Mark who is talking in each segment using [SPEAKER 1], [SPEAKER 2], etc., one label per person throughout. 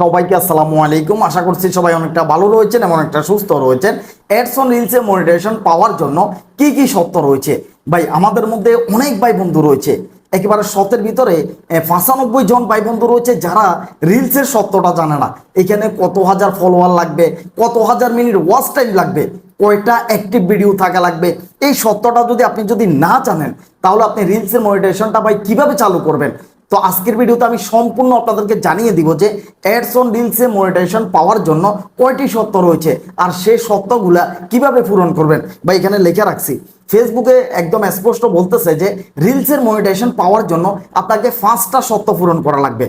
[SPEAKER 1] সবাইকে আসসালামু আলাইকুম। আশা করছি সবাই অনেকটা ভালো রয়েছেন এবং অনেকটা সুস্থ রয়েছেন। অ্যাডস অন রিলসে মনিটাইজেশন পাওয়ার জন্য কি কি সত্য রয়েছে? ভাই, আমাদের মধ্যে অনেক ভাই বন্ধু রয়েছে। একেবারে শতের ভিতরে পঁচানব্বই জন ভাই বন্ধু রয়েছে যারা রিলসের সত্যটা জানে না। এখানে কত হাজার ফলোয়ার লাগবে, কত হাজার মিনিট ওয়াচ টাইম লাগবে, কয়টা অ্যাক্টিভ ভিডিও থাকা লাগবে। এই সত্যটা যদি আপনি যদি না জানেন, তাহলে আপনি রিলসের মনিটাইজেশনটা ভাই কীভাবে চালু করবেন? তো আজকের ভিডিওতে আমি সম্পূর্ণ আপনাদেরকে জানিয়ে দিব যে অ্যাডস অন রিলসে মনিটাইজেশন পাওয়ার জন্য কয়টি সত্য রয়েছে আর সেই সত্যগুলা কীভাবে পূরণ করবেন? বা এখানে লেখা রাখছি। ফেসবুকে একদম স্পষ্ট বলতেছে যে রিলসের মনিটাইজেশন পাওয়ার জন্য আপনাকে পাঁচটা সত্য পূরণ করা লাগবে।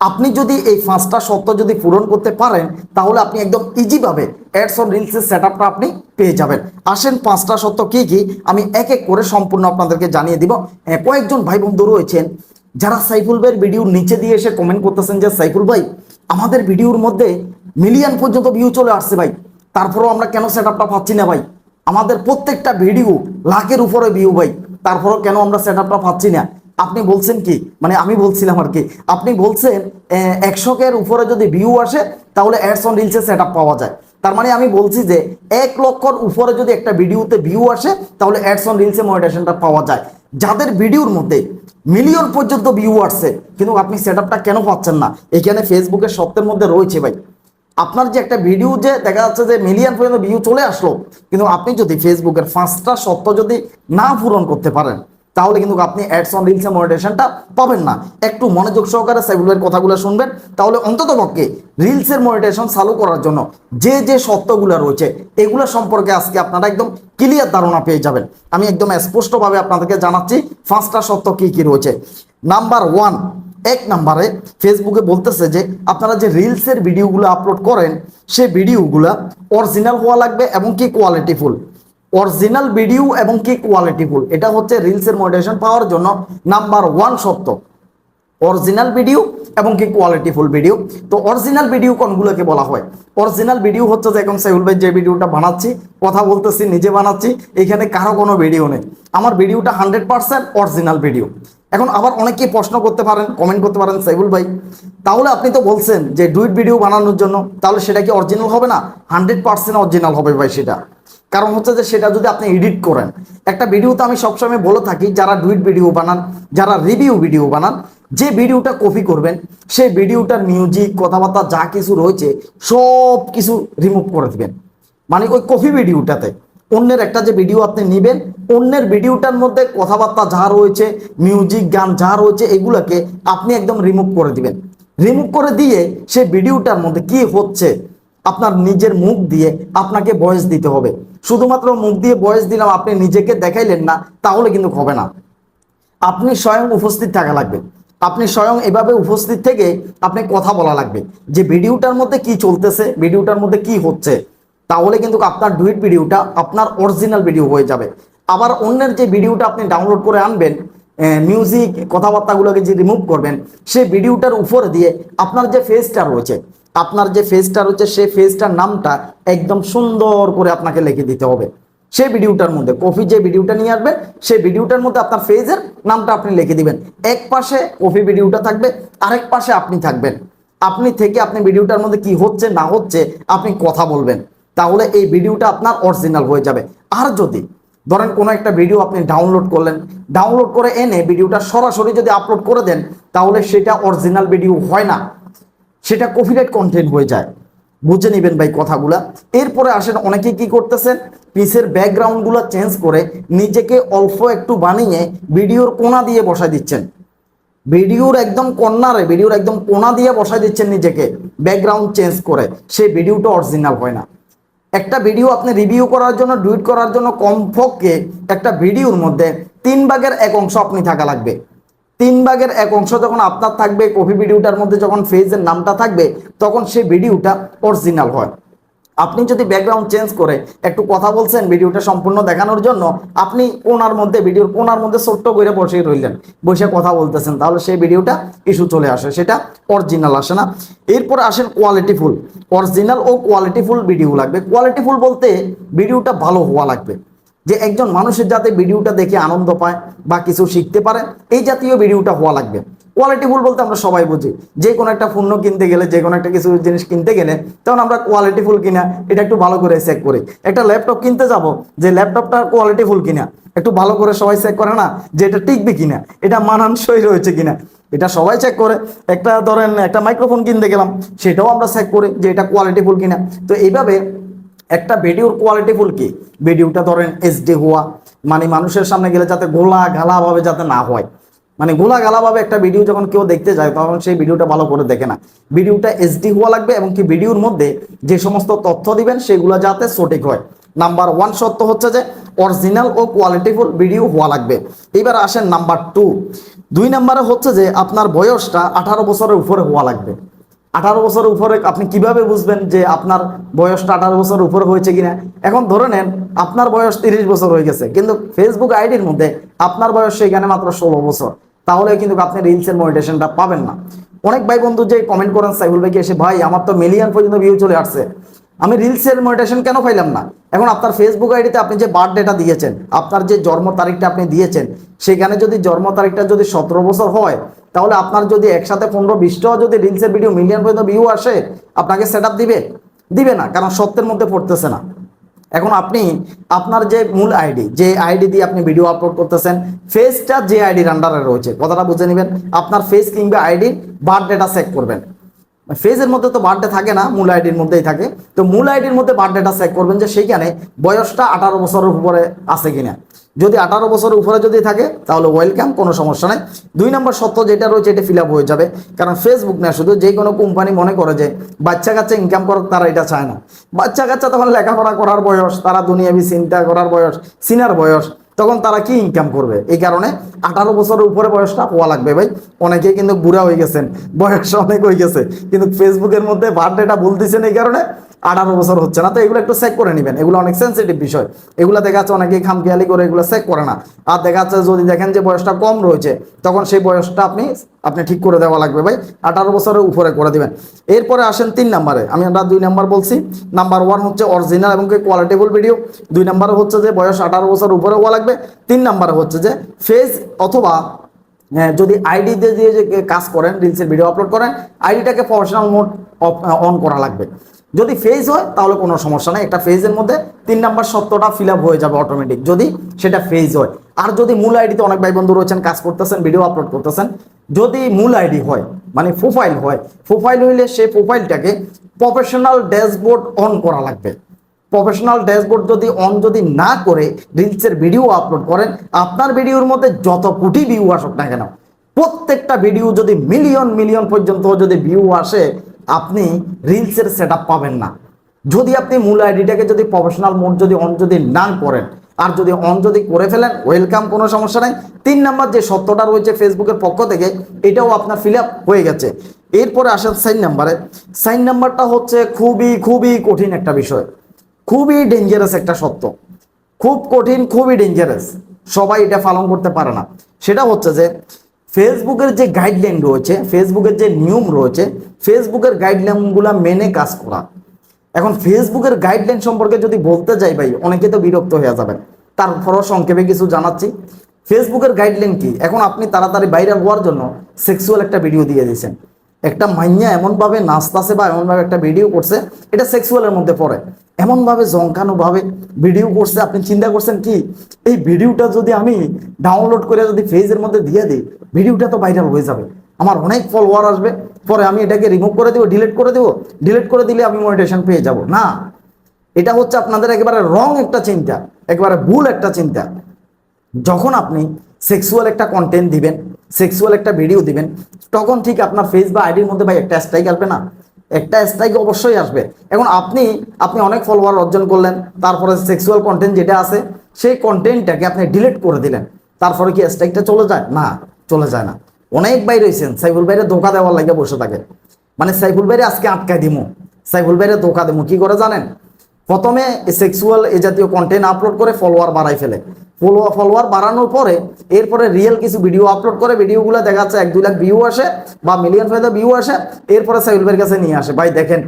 [SPEAKER 1] আপনি যদি এই পাঁচটা সত্য যদি পূরণ করতে পারেন তাহলে আপনি একদম ইজিভাবে অ্যাডস অন রিলসের সেট আপনি পেয়ে যাবেন। আসেন পাঁচটা সত্য কি কি? আমি এক এক করে সম্পূর্ণ আপনাদেরকে জানিয়ে দিব। আহ, কয়েকজন ভাই বন্ধু রয়েছেন। যারা সাইফুল ভাইয়ের ভিডিওর নিচে দিয়ে এসে কমেন্ট করতেছেন যে, সাইফুল ভাই, আমাদের ভিডিওর মধ্যে মিলিয়ন পর্যন্ত ভিউ চলে আসছে ভাই। তারপরেও আমরা কেন সেট আপটা পাচ্ছি না ভাই? আমাদের প্রত্যেকটা ভিডিও লাখের উপরে ভিউ ভাই। তারপরেও কেন আমরা সেট আপটা পাচ্ছি না? আপনি বলছেন কি? মানে আমি বলছিলাম আর কি। আপনি বলছেন একশোকের উপরে যদি ভিউ আসে, তাহলে অ্যাডস অন রিলসে সেট পাওয়া যায়। তার মানে আমি বলছি যে, এক লক্ষর উপরে যদি একটা ভিডিওতে ভিউ আসে, তাহলে অ্যাডস অন রিলসে মনিটাইজেশনটা পাওয়া যায়। যাদের ভিডিওর মধ্যে মিলিয়ন পর্যন্ত ভিউ আসছে, কিন্তু আপনি সেট কেন পাচ্ছেন না? এখানে ফেসবুকের সত্যের মধ্যে রয়েছে ভাই। আপনার যে একটা ভিডিও যে দেখা যাচ্ছে যে মিলিয়ন পর্যন্ত ভিউ চলে আসলো, কিন্তু আপনি যদি ফেসবুকের পাঁচটা সত্য যদি না পূরণ করতে পারেন তাহলে কিন্তু আপনি অ্যাডস অন রিলসে মনিটেশনটা পাবেন না। একটু মনোযোগ সহকারে সাইবুলের কথাগুলো শুনবেন। তাহলে অন্তত পক্ষে রিলসের মনিটেশন চালু করার জন্য যে যে সত্যগুলো রয়েছে, এগুলো সম্পর্কে আজকে আপনারা একদম ক্লিয়ার ধারণা পেয়ে যাবেন। আমি একদম স্পষ্টভাবে আপনাদেরকে জানাচ্ছি, পাঁচটা সত্য কি কি রয়েছে। নাম্বার ওয়ান এক নাম্বারে ফেসবুকে বলতেছে যে, আপনারা যে রিলসের ভিডিওগুলো আপলোড করেন সেই ভিডিওগুলো অরিজিনাল হওয়া লাগবে এবং কি কোয়ালিটিফুল অরিজিনাল ভিডিও এবং কি কোয়ালিটিফুল এটা হচ্ছে রিলসের মনিটাইজেশন পাওয়ার জন্য নাম্বার ওয়ান সত্য অরিজিনাল ভিডিও এবং কি কোয়ালিটিফুল ভিডিও তো অরিজিনাল ভিডিও কোনগুলোকে বলা হয়? অরিজিনাল ভিডিও হচ্ছে যে এখন সাইহুল ভাই যে ভিডিওটা বানাচ্ছি, কথা বলতেছি, নিজে বানাচ্ছি, এখানে কারও কোনো ভিডিও নেই। আমার ভিডিওটা হান্ড্রেড পার্সেন্ট অরিজিনাল ভিডিও এখন আবার অনেকেই প্রশ্ন করতে পারেন কমেন্ট করতে পারেন সাইবুল ভাই। তাহলে আপনি তো বলছেন যে ডুইট ভিডিও বানানোর জন্য, তাহলে সেটা কি অরিজিনাল হবে না? হান্ড্রেড পার্সেন্ট অরিজিনাল হবে ভাই সেটা। কারণ হচ্ছে যে সেটা যদি আপনি এডিট করেন। একটা ভিডিওতে আমি সবসময় বলে থাকি, যারা ডুইট ভিডিও বানান, যারা রিভিউ ভিডিও বানান, যে ভিডিওটা কপি করবেন, সেই ভিডিওটার মিউজিক কথাবার্তা যা কিছু রয়েছে, সব কিছু রিমুভ করে দিবেন। মানে ওই কপি ভিডিওটাতে। অন্যের একটা যে ভিডিও আপনি নেবেন, অন্যের ভিডিওটার মধ্যে কথাবার্তা যা রয়েছে মিউজিক গান যা রয়েছে, এগুলোকে আপনি একদম রিমুভ করে দিবেন। রিমুভ করে দিয়ে সেই ভিডিওটার মধ্যে কি হচ্ছে? আপনার নিজের মুখ দিয়ে আপনাকে বয়স দিতে হবে। শুধুমাত্র মুখ দিয়ে বয়স দিলাম, আপনি নিজেকে দেখাইলেন না, তাহলে কিন্তু হবে না। আপনি স্বয়ং উপস্থিত থাকা লাগবে। আপনি স্বয়ং এভাবে উপস্থিত থেকে আপনি কথা বলা লাগবে যে ভিডিওটার মধ্যে কি চলতেছে, ভিডিওটার মধ্যে কি হচ্ছে। তাহলে কিন্তু আপনার ডুইট ভিডিওটা, আপনার অরিজিনাল ভিডিও হয়ে যাবে। আবার অন্যের যে ভিডিওটা আপনি ডাউনলোড করে আনবেন মিউজিক কথাবার্তাগুলোকে যে রিমুভ করবেন সেই ভিডিওটার উপর দিয়ে আপনার যে ফেসটা রয়েছে আপনার যে ফেসটা রয়েছে, সেই ফেসটার নামটা একদম সুন্দর করে আপনাকে লিখে দিতে হবে। সেই ভিডিওটার মধ্যে, কফি যে ভিডিওটা নিয়ে আসবেন সেই ভিডিওটার মধ্যে আপনার ফেজের নামটা আপনি লিখে দিবেন। এক পাশে কফি ভিডিওটা থাকবে, আরেক পাশে আপনি থাকবেন। আপনি থেকে আপনি ভিডিওটার মধ্যে কি হচ্ছে, না হচ্ছে, আপনি কথা বলবেন। তাহলে এই ভিডিওটা আপনার অরিজিনাল হয়ে যাবে। আর যদি, ধরেন কোনো একটা ভিডিও আপনি ডাউনলোড করলেন ডাউনলোড করে এনে ভিডিওটা সরাসরি যদি আপলোড করে দেন, তাহলে সেটা অরিজিনাল ভিডিও হয় না। সেটা কপিরাইট কন্টেন্ট হয়ে যায়। বুঝে নেবেন ভাই কথাগুলা। এরপরে আসেন, অনেকে কি করতেছেন পিসের ব্যাকগ্রাউন্ডগুলো চেঞ্জ করে নিজেকে অল্প একটু বানিয়ে ভিডিওর কোনা দিয়ে বসায় দিচ্ছেন। ভিডিওর একদম কর্নারে, ভিডিওর একদম কোনা দিয়ে বসায় দিচ্ছেন নিজেকে। ব্যাকগ্রাউন্ড চেঞ্জ করে। সেই ভিডিওটা অরিজিনাল হয় না। একটা ভিডিও আপনি রিভিউ করার জন্য ডুইট করার জন্য, কমপক্ষে একটা ভিডিওর মধ্যে তিন ভাগের এক অংশ আপনি থাকা লাগবে। তিন ভাগের এক অংশ যখন আপনার থাকবে, কপি ভিডিওটার মধ্যে যখন ফেজের নামটা থাকবে, তখন সেই ভিডিওটা অরিজিনাল হয়। আপনি যদি ব্যাকগ্রাউন্ড চেঞ্জ করে একটু কথা বলছেন ভিডিওটা সম্পূর্ণ দেখানোর জন্য, আপনি কোনার মধ্যে, ভিডিওর কোনার মধ্যে ছোট্ট করে বসে রইলেন, বসে কথা বলতেছেন, তাহলে সেই ভিডিওটা ইস্যু চলে আসে, সেটা অরিজিনাল আসে না। এরপর আসেন কোয়ালিটিফুল অরিজিনাল ও কোয়ালিটিফুল ভিডিও লাগবে। কোয়ালিটিফুল বলতে ভিডিওটা ভালো হওয়া লাগবে। যে একজন মানুষের যাতে ভিডিওটা দেখে আনন্দ পায় বা কিছু শিখতে পারে, এই জাতীয় ভিডিওটা হওয়া লাগবে। কোয়ালিটিফুল বলতে আমরা সবাই বুঝি। যে কোনো একটা পণ্য কিনতে গেলে, যে কোনো একটা কিছু জিনিস কিনতে গেলে, তখন আমরা কোয়ালিটিফুল কিনা, এটা একটু ভালো করে চেক করি। একটা ল্যাপটপ কিনতে যাব, যে ল্যাপটপটা কোয়ালিটিফুল কিনা, একটু ভালো করে সবাই চেক করে না, যে এটা টিকবে কিনা, এটা মানানসই রয়েছে কিনা। এটা সবাই চেক করে। একটা ধরেন একটা মাইক্রোফোন কিনতে গেলাম, সেটাও আমরা চেক করি যে এটা কোয়ালিটিফুল কিনা। তো এইভাবে একটা ভিডিওর কোয়ালিটিফুল কি? ভিডিওটা ধরেন এইচডি হওয়া মানে মানুষের সামনে গেলে যাতে গোলা গালাভাবে যাতে না হয়। মানে গোলা গালাভাবে একটা ভিডিও যখন কেউ দেখতে যায়, তখন সেই ভিডিওটা ভালো করে দেখে না। ভিডিওটা এইচডি হওয়া লাগবে এবং কি ভিডিওর মধ্যে যে সমস্ত তথ্য দিবেন, সেগুলো যাতে সঠিক হয়। নাম্বার ওয়ান সত্য হচ্ছে যে অরিজিনাল ও কোয়ালিটিফুল ভিডিও হওয়া লাগবে। এবার আসেন নাম্বার টু দুই নাম্বারে হচ্ছে যে, আপনার বয়সটা আঠারো বছরের উপরে হওয়া লাগবে। আঠারো বছর উপরে আপনি কীভাবে বুঝবেন যে আপনার বয়সটা আঠারো বছর উপরে হয়েছে কিনা? এখন ধরে নেন, আপনার বয়স তিরিশ বছর হয়ে গেছে, কিন্তু ফেসবুক আইডির মধ্যে আপনার বয়স সেখানে মাত্র ষোলো বছর। তাহলে কিন্তু আপনি রিলসের মনিটেশনটা পাবেন না। অনেক ভাই বন্ধু যে কমেন্ট করেন, সাইফুল ভাইকে এসে, ভাই, আমার তো মিলিয়ন পর্যন্ত ভিউ চলে আসছে। আমি রিলসের মনিটেশন কেন পাইলাম না? এখন আপনার ফেসবুক আইডিতে আপনি যে বার্থডেটা দিয়েছেন, আপনার যে জন্ম তারিখটা আপনি দিয়েছেন, সেখানে যদি জন্ম তারিখটা যদি সতেরো বছর হয়, তাহলে আপনার যদি একসাথে পনেরো বিশটাও যদি রিলসের ভিডিও মিলিয়ন পর্যন্ত ভিউ আসে, আপনাকে সেট দিবে? দিবে না, কারণ সত্যের মধ্যে পড়তেছে না। এখন আপনি আপনার যে মূল আইডি যে আইডি দিয়ে আপনি ভিডিও আপলোড করতেছেন ফেসটা যে আইডির আন্ডারে রয়েছে, কথাটা বুঝে নেবেন। আপনার ফেস কিংবা আইডির বার্থডেটা চেক করবেন। ফেজের মধ্যে তো বার্থডে থাকে না, মূল আইডির মধ্যেই থাকে। তো মূল আইডির মধ্যে বার্থডেটা চেক করবেন যে সেইখানে বয়সটা আঠারো বছরের উপরে আছে কিনা। যদি আঠারো বছরের উপরে যদি থাকে, তাহলে ওয়েলকাম কোনো সমস্যা নেই। দুই নম্বর সত্য যেটা রয়েছে, এটা ফিল হয়ে যাবে। কারণ ফেসবুক না, শুধু যে কোনো কোম্পানি মনে করে যে বাচ্চা কাচ্চা ইনকাম করুক, তারা এটা চায় না। বাচ্চা কাচ্চা তখন লেখাপড়া করার বয়স, তারা দুনিয়াবি চিন্তা করার বয়স সিনার বয়স, তখন তারা কি ইনকাম করবে? এই কারণে আঠারো বছরের উপরে বয়সটা হওয়া লাগবে ভাই। অনেকেই কিন্তু বুড়া হয়ে গেছেন। বয়স অনেক হয়ে গেছে। কিন্তু ফেসবুকের মধ্যে বার্থডেটা বলতেছেন এই কারণে আঠারো বছর হচ্ছে না। তো এগুলো একটু চেক করে নেবেন। এগুলো অনেক সেন্সিটিভ বিষয়। এগুলো দেখা যাচ্ছে অনেকেই খামখেয়ালি করে এগুলো চেক করে না। আর দেখা যাচ্ছে যদি দেখেন যে বয়সটা কম রয়েছে, তখন সেই বয়সটা আপনি আপনি ঠিক করে দেওয়া লাগবে ভাই। আঠারো বছরের উপরে করে দিবেন। এরপরে আসেন তিন নাম্বারে। আমি আমরা দুই নাম্বার বলছি। নাম্বার ওয়ান হচ্ছে অরিজিনাল এবং কোয়ালিটেবল ভিডিও দুই নাম্বারে হচ্ছে যে বয়স আঠারো বছর উপরে হওয়া লাগবে। তিন নাম্বারে হচ্ছে যে ফেস অথবা হ্যাঁ, যদি আইডি দিয়ে যে কাজ করেন রিলসের ভিডিও আপলোড করেন আইডিটাকে প্রফেশনাল মোড অন করা লাগবে। যদি ফেজ হয় তাহলে কোনো সমস্যা নেই। একটা ফেজের মধ্যে তিন নাম্বার সত্যটা ফিল হয়ে যাবে অটোমেটিক যদি সেটা ফেজ হয়। আর যদি মূল আইডিতে অনেক ভাই বন্ধু রয়েছেন কাজ করতেছেন ভিডিও আপলোড করতেছেন যদি মূল আইডি হয় মানে প্রোফাইল হয় প্রোফাইল হইলে সেই প্রোফাইলটাকে প্রফেশনাল ড্যাশবোর্ড অন করা লাগবে। প্রফেশনাল ড্যাশবোর্ড যদি অন যদি না করে রিলসের ভিডিও আপলোড করেন, আপনার ভিডিওর মধ্যে যত কোটি ভিউ আসুক না কেন, প্রত্যেকটা ভিডিও যদি মিলিয়ন মিলিয়ন পর্যন্ত যদি ভিউ আসে, আপনি রিলসের সেট পাবেন না। যদি আপনি মূল আইডিটাকে যদি প্রফেশনাল মোড যদি অন যদি না করেন, আর যদি অন যদি করে ফেলেন ওয়েলকাম কোনো সমস্যা নেই। তিন নাম্বার যে সত্যটা রয়েছে ফেসবুকের পক্ষ থেকে, এটাও আপনার ফিল হয়ে গেছে। এরপরে আসেন সাইন নাম্বারে সাইন নাম্বারটা হচ্ছে খুবই খুবই কঠিন একটা বিষয়। খুবই ডেঞ্জারাস একটা সত্য। খুব কঠিন, খুবই ডেঞ্জারাস সবাই এটা পালন করতে পারে না। সেটা হচ্ছে যে, ফেসবুকের যে গাইডলাইন রয়েছে, ফেসবুকের যে নিয়ম রয়েছে, ফেসবুকের গাইডলাইনগুলো মেনে কাজ করা। এখন ফেসবুকের গাইডলাইন সম্পর্কে যদি বলতে যাই ভাই, অনেকে তো বিরক্ত হয়ে যাবেন। তারপরও সংক্ষেপে কিছু জানাচ্ছি। ফেসবুকের গাইডলাইন কি? এখন আপনি তাড়াতাড়ি ভাইরাল হওয়ার জন্য সেক্সুয়াল একটা ভিডিও দিয়ে দিয়েছেন। একটা মাইয়া এমনভাবে নাচতাছে বা এমনভাবে একটা ভিডিও করছে, এটা সেক্সুয়ালের মধ্যে পড়ে। এমনভাবে জঙ্কানুভাবে ভিডিও করছে, আপনি চিন্তা করছেন কি? এই ভিডিওটা যদি আমি ডাউনলোড করে যদি ফেজের মধ্যে দিয়ে দিই ভিডিওটা তো ভাইরাল হয়ে যাবে। আমার অনেক ফলোয়ার আসবে, পরে আমি এটাকে রিমুভ করে দেবো ডিলিট করে দেবো। ডিলিট করে দিলে আমি মনিটেশন পেয়ে যাব। না, এটা হচ্ছে আপনাদের একেবারে রং একটা চিন্তা, একেবারে ভুল একটা চিন্তা। যখন আপনি সেক্সুয়াল একটা কন্টেন্ট দিবেন সেক্সুয়াল একটা ভিডিও দিবেন, তখন ঠিক আপনার ফেস বা আইডির মধ্যে ভাই একটা স্ট্রাইক আসবে না। একটা স্ট্রাইক অবশ্যই আসবে। এখন আপনি আপনি অনেক ফলোয়ার অর্জন করলেন, তারপরে সেক্সুয়াল কন্টেন্ট যেটা আছে, সেই কন্টেন্টটাকে আপনি ডিলিট করে দিলেন। তারপরে কি স্ট্রাইকটা চলে যায়? না, চলে যায় না। অনেক ভাই রয়েছেন, সাইফুল ভাইরে ধোকা দেওয়ার লাগে বসে থাকে। মানে সাইফুল ভাইরে আজকে আটকায় দিমু। সাইফুল ভাইরে ধোকা দিমু। কি করে জানেন? প্রথমে সেক্সুয়াল এ জাতীয় কন্টেন্ট আপলোড করে ফলোয়ার বাড়াই ফেলে। ফলোয়ার ফলোয়ার বাড়ানোর পরে এরপরে রিয়েল কিছু ভিডিও আপলোড করে ভিডিওগুলো দেখা যাচ্ছে এক দুই লাখ ভিউ আসে বা মিলিয়ন ফাইদা ভিউ আসে, এরপরে সাইফুল ভাইয়ের কাছে নিয়ে আসে। ভাই, দেখেন,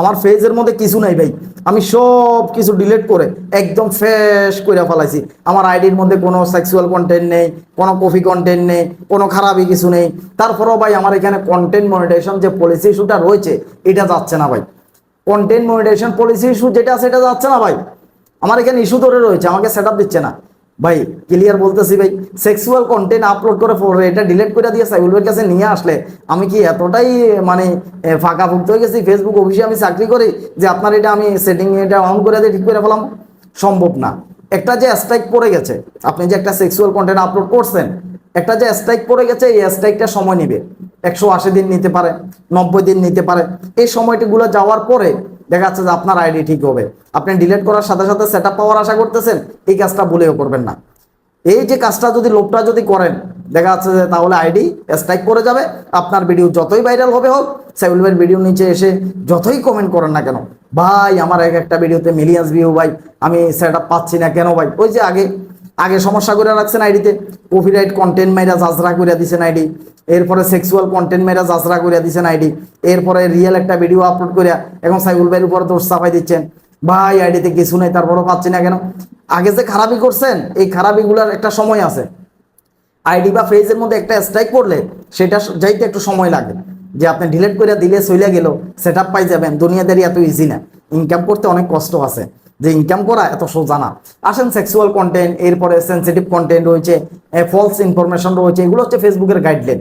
[SPEAKER 1] আমার ফেজের মধ্যে কিছু নাই ভাই। আমি সব কিছু ডিলিট করে একদম ফ্রেশ করে ফেলাইছি। আমার আইডির মধ্যে কোনো সেক্সুয়াল কন্টেন্ট নেই, কোনো কফি কন্টেন্ট নেই, কোনো খারাপই কিছু নেই। তারপরেও ভাই, আমার এখানে কন্টেন্ট মনিটাইজেশন যে পলিসি ইস্যুটা রয়েছে, এটা যাচ্ছে না ভাই। কন্টেন্ট মনিটাইজেশন পলিসি ইস্যু যেটা সেটা যাচ্ছে না ভাই। আমার এখানে ইস্যু ধরে রয়েছে, আমাকে সেট দিচ্ছে না। ভাই ক্লিয়ার বলতেছি ভাই সেক্সুয়াল কন্টেন্ট আপলোড করে পরে এটা ডিলিট করে দিয়ে সাইবুলের কাছে নিয়ে আসলে আমি কি এতটাই মানে ফাঁকা ফুকতে হয়ে গেছি ফেসবুক অফিসে আমি চাকরি করি যে আপনার এটা আমি সেটিং এটা অন করে দিয়ে ঠিক করে ফেলাম? সম্ভব না। একটা যে স্ট্রাইক পড়ে গেছে, আপনি যে একটা সেক্সুয়াল কন্টেন্ট আপলোড করছেন, একটা যে স্ট্রাইক পড়ে গেছে, এই স্ট্রাইকটা সময় নেবে। একশো আশি দিন নিতে পারে, নব্বই দিন নিতে পারে। এই সময়টিগুলো যাওয়ার পরে দেখা যাচ্ছে যে আপনার আইডি ঠিক হবে। আপনি ডিলিট করার সাথে সাথে সেট পাওয়ার আশা করতেছেন, এই কাজটা ভুলেও করবেন না। এই যে কাজটা যদি লোকটা যদি করেন, দেখা যাচ্ছে যে তাহলে আইডি স্ট্রাইক করে যাবে। আপনার ভিডিও যতই ভাইরাল হবে হোক সাইবুল ভিডিও নিচে এসে যতই কমেন্ট করেন না কেন, ভাই, আমার এক একটা ভিডিওতে মিলিয়ন্স ভিউ ভাই, আমি সেট পাচ্ছি না কেন, ভাই? ওই যে আগে আগে সমস্যা করে রাখছেন আইডিতে। কপিরাইট কন্টেন্ট মাইরা জাজরা করে দিছেন আইডি। এরপরে সেক্সুয়াল কন্টেন্ট মাইরা জাজরা করে দিছেন আইডি। এরপরে রিয়েল একটা ভিডিও আপলোড করে এখন সাইবুল ভাইয়ের উপরে দোষ চাপাই দিচ্ছেন। ভাই, আইডিতে কিছু নেই, তারপরও পাচ্ছি না কেন? আগে যে খারাপি করছেন, এই খারাপিগুলোর একটা সময় আছে। আইডি বা ফেজের মধ্যে একটা স্ট্রাইক করলে সেটা যাইতে একটু সময় লাগে। যে আপনি ডিলিট করে দিলে চলে গেল সেট পাই যাবেন, দুনিয়াদারি এত ইজি না। ইনকাম করতে অনেক কষ্ট আছে। যে ইনকাম করা, এত সোজা না আসেন সেক্সুয়াল কন্টেন্ট এরপরে সেন্সিটিভ কন্টেন্ট রয়েছে ফলস ইনফরমেশন রয়েছে, এগুলো হচ্ছে ফেসবুকের গাইডলাইন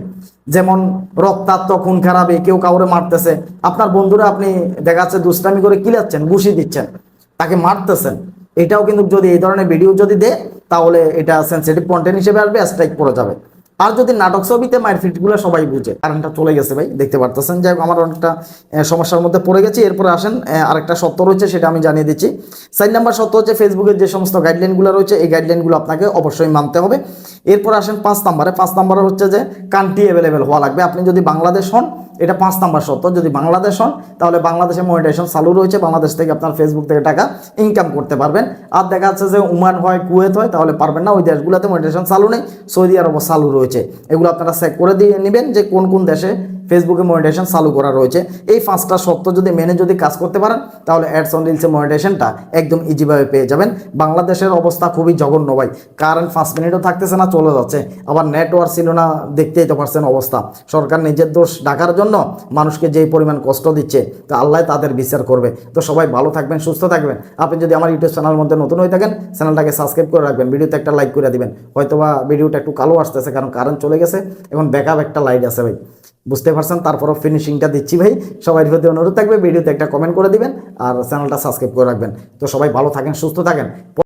[SPEAKER 1] যেমন, রক্তাক্ত, খুন খারাপে, কেউ কাউরে মারতেছে। আপনার বন্ধুরা আপনি দেখা যাচ্ছে দুষ্টামি করে কিলাচ্ছেন ঘুষি দিচ্ছেন। তাকে মারতেছেন। এটাও কিন্তু যদি এই ধরনের ভিডিও যদি দেয়, তাহলে এটা সেন্সিটিভ কন্টেন্ট হিসেবে আসবে স্ট্রাইক পড়ে যাবে। আর যদি নাটক ছবিতে মায়ের ফিটগুলো সবাই বুঝে কারেন্টটা চলে গেছে ভাই, দেখতে পারতেছেন। যাই হোক, আমার অনেকটা সমস্যার মধ্যে পড়ে গেছি। এরপরে আসেন আরেকটা সত্য রয়েছে, সেটা আমি জানিয়ে দিচ্ছি। সাইন নাম্বার সত্য হচ্ছে, ফেসবুকের যে সমস্ত গাইডলাইনগুলো রয়েছে, এই গাইডলাইনগুলো আপনাকে অবশ্যই মানতে হবে। এরপর আসেন পাঁচ নাম্বারে। পাঁচ নাম্বারে হচ্ছে যে কান্ট্রি অ্যাভেলেবেল হওয়া লাগবে। আপনি যদি বাংলাদেশ হন, এটা পাঁচ নাম্বার সত্য। যদি বাংলাদেশ হন, তাহলে বাংলাদেশে মনিটাইজেশন চালু রয়েছে। বাংলাদেশ থেকে আপনার ফেসবুক থেকে টাকা ইনকাম করতে পারবেন। আর দেখা যাচ্ছে যে, উমান হয়, কুয়েত হয়, তাহলে পারবেন না। ওই দেশগুলোতে মনিটাইজেশন চালু নেই। সৌদি আরবও চালু রয়েছে। এগুলো আপনারা চেক করে দিয়ে নেবেন যে কোন কোন দেশে ফেসবুকে মনিটাইজেশন চালু করা রয়েছে। এই পাঁচটা সত্য যদি মেনে যদি কাজ করতে পারেন, তাহলে অ্যাডস অন রিলসের মনিটাইজেশনটা একদম ইজিভাবে পেয়ে যাবেন। বাংলাদেশের অবস্থা খুবই জঘন্য ভাই। কারেন্ট পাঁচ মিনিটও থাকতেছে না, চলে যাচ্ছে। আবার নেটওয়ার্ক ছিল না, দেখতেই তো পারছেন অবস্থা। সরকার নিজের দোষ ডাকার জন্য মানুষকে যেই পরিমাণ কষ্ট দিচ্ছে, তো আল্লাহ তাদের বিচার করবে। তো সবাই ভালো থাকবেন, সুস্থ থাকবেন। আপনি যদি আমার ইউটিউব চ্যানেলের মধ্যে নতুন হয়ে থাকেন চ্যানেলটাকে সাবস্ক্রাইব করে রাখবেন, ভিডিওতে একটা লাইক করে দিবেন। হয়তোবা ভিডিওটা একটু কালো আসতেছে, কারণ কারেন্ট চলে গেছে, এখন ব্যাকআপ একটা লাইট আছে ভাই। বুঝতে পারছেন? তারপরও ফিনিশিংটা দিচ্ছি ভাই। সবাই প্রতি অনুরোধ থাকবে, ভিডিওতে একটা কমেন্ট করে দিবেন আর চ্যানেলটা সাবস্ক্রাইব করে রাখবেন। তো সবাই ভালো থাকেন, সুস্থ থাকেন।